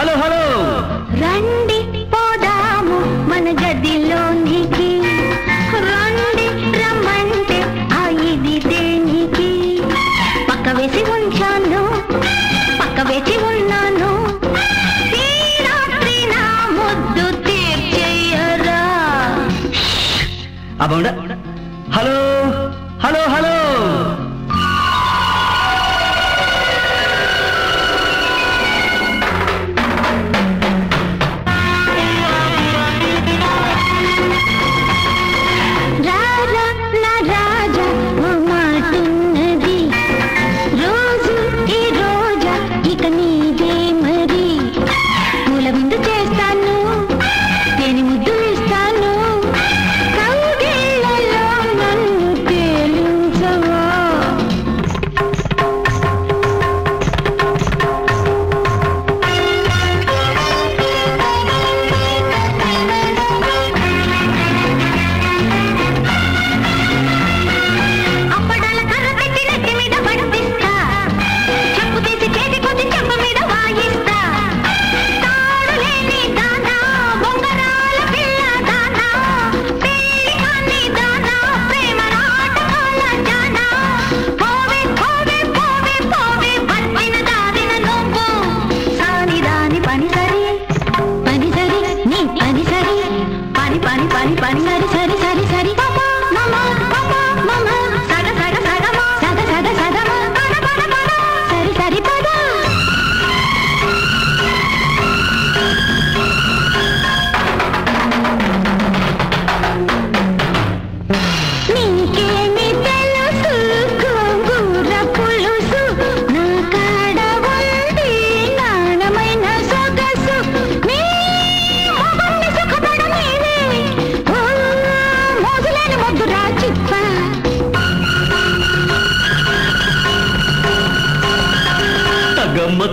Hello hello. రండి పోదాము మన గదిలోనికి. రండి రమ్మంటే ఆ ఇది దేనికి? పక్క వేసి ఉంచాను పక్క వేసి ఉన్నాను. అబ్బా హలో హలో హలో.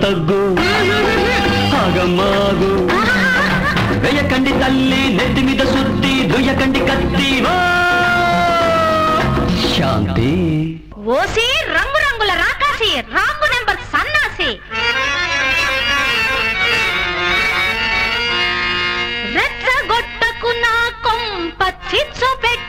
తగ్గు. ఆగమాగు. వెయ్యకండి తల్లి నెత్తి మీద సుత్తి దుయ్యకండి కత్తి. శాంతి. ఓసి రంగు రంగుల రాకాసి రాంగు నెంబర్ సన్నాసి. రెచ్చగొట్టకు నా కొంప చిచ్చు పెట్టి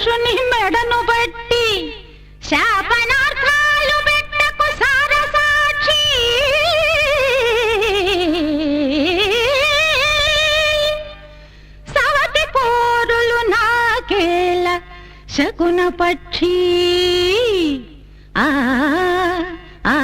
పురుషుని మెడను బట్టి శాపనార్థాలు పెట్టకు సార సాక్షి సవతి పోరులు నాకేల శకున పక్షి. ఆ ఆ.